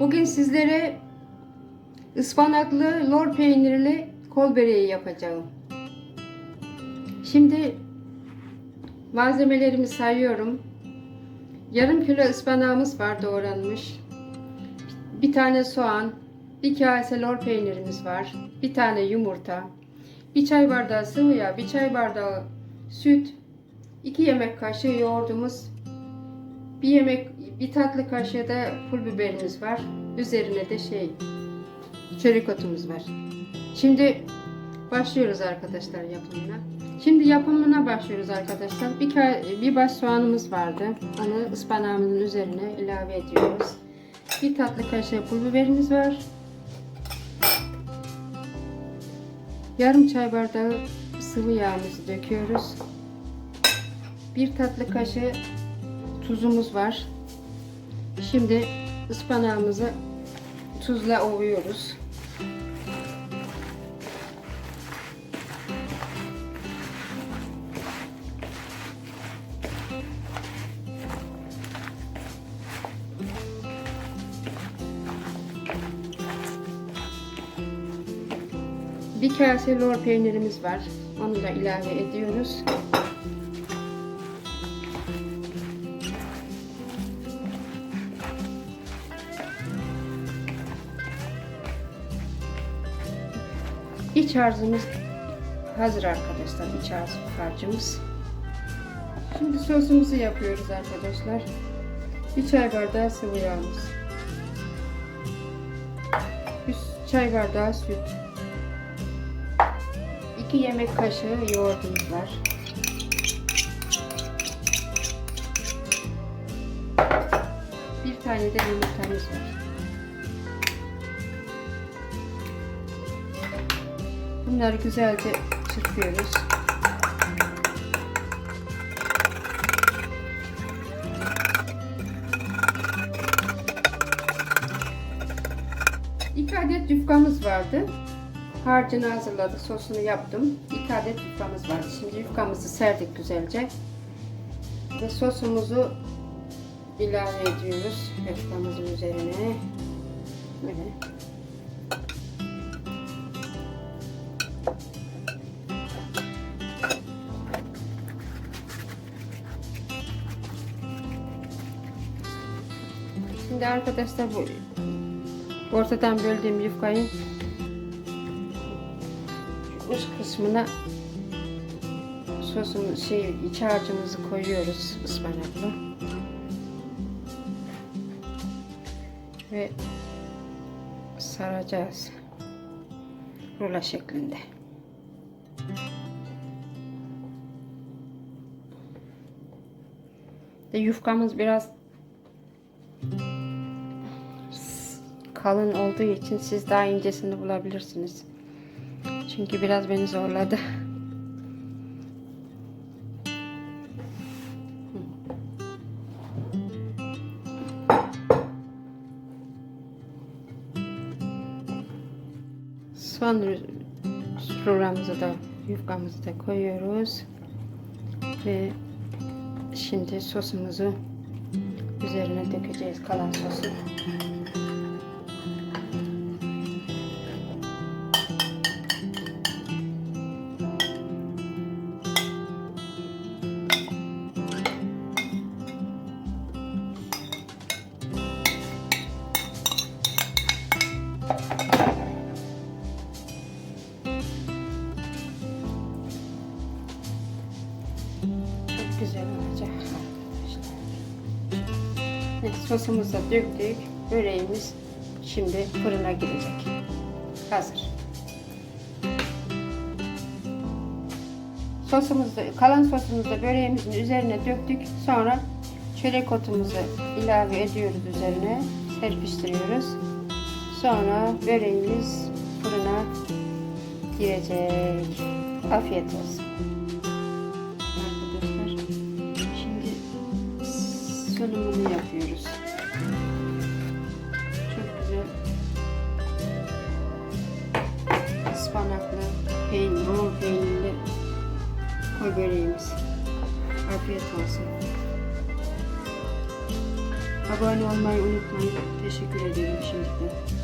Bugün sizlere ıspanaklı lor peynirli kol böreği yapacağım. Şimdi malzemelerimi sayıyorum. Yarım kilo ıspanağımız var doğranmış. Bir tane soğan, bir kase lor peynirimiz var. Bir tane yumurta, bir çay bardağı sıvı yağ, bir çay bardağı süt, iki yemek kaşığı yoğurdumuz, bir yemek, bir tatlı kaşığı da pul biberimiz var. Üzerine de şey, çörek otumuz var. Şimdi başlıyoruz arkadaşlar yapımına. Şimdi yapımına başlıyoruz arkadaşlar. Bir, bir baş soğanımız vardı. Onu ıspanağımızın üzerine ilave ediyoruz. Bir tatlı kaşığı pul biberimiz var. Yarım çay bardağı sıvı yağımızı döküyoruz. Bir tatlı kaşığı tuzumuz var. Şimdi ıspanağımızı tuzla ovuyoruz. Bir kase lor peynirimiz var. Onu da ilave ediyoruz. İç harcımız hazır arkadaşlar. İç harcı harcımız. Şimdi sosumuzu yapıyoruz arkadaşlar. Bir çay bardağı sıvı yağımız. Bir çay bardağı süt. 2 yemek kaşığı yoğurdumuz var. Bir tane de yumurtamız var. Bunları güzelce çırpıyoruz. İki adet yufkamız vardı. Harcını hazırladık, sosunu yaptım. İki adet yufkamız vardı. Şimdi yufkamızı serdik güzelce. Ve sosumuzu ilave ediyoruz yufkamızın üzerine. Böyle. Şimdi arkadaşlar bu ortadan böldüğüm yufkayı üst kısmına sosun şey iç harcımızı koyuyoruz ıspanaklı. Ve saracağız. Rulo şeklinde. De yufkamız biraz kalın olduğu için siz daha incesini bulabilirsiniz. Çünkü biraz beni zorladı. Son rulamızı da yufkamızı da koyuyoruz. Ve şimdi sosumuzu üzerine dökeceğiz kalan sosu. Güzel olacak arkadaşlar. Evet, sosumuzu da döktük. Böreğimiz şimdi fırına girecek. Hazır. Sosumuzu, kalan sosumuzu da böreğimizin üzerine döktük. Sonra çörek otumuzu ilave ediyoruz üzerine. Serpiştiriyoruz. Sonra böreğimiz fırına girecek. Afiyet olsun. Sunumunu yapıyoruz. Çok güzel ıspanaklı peynir, rol peynirli koy böreğimiz. Afiyet olsun. Abone olmayı unutmayın. Teşekkür ederim şimdiden.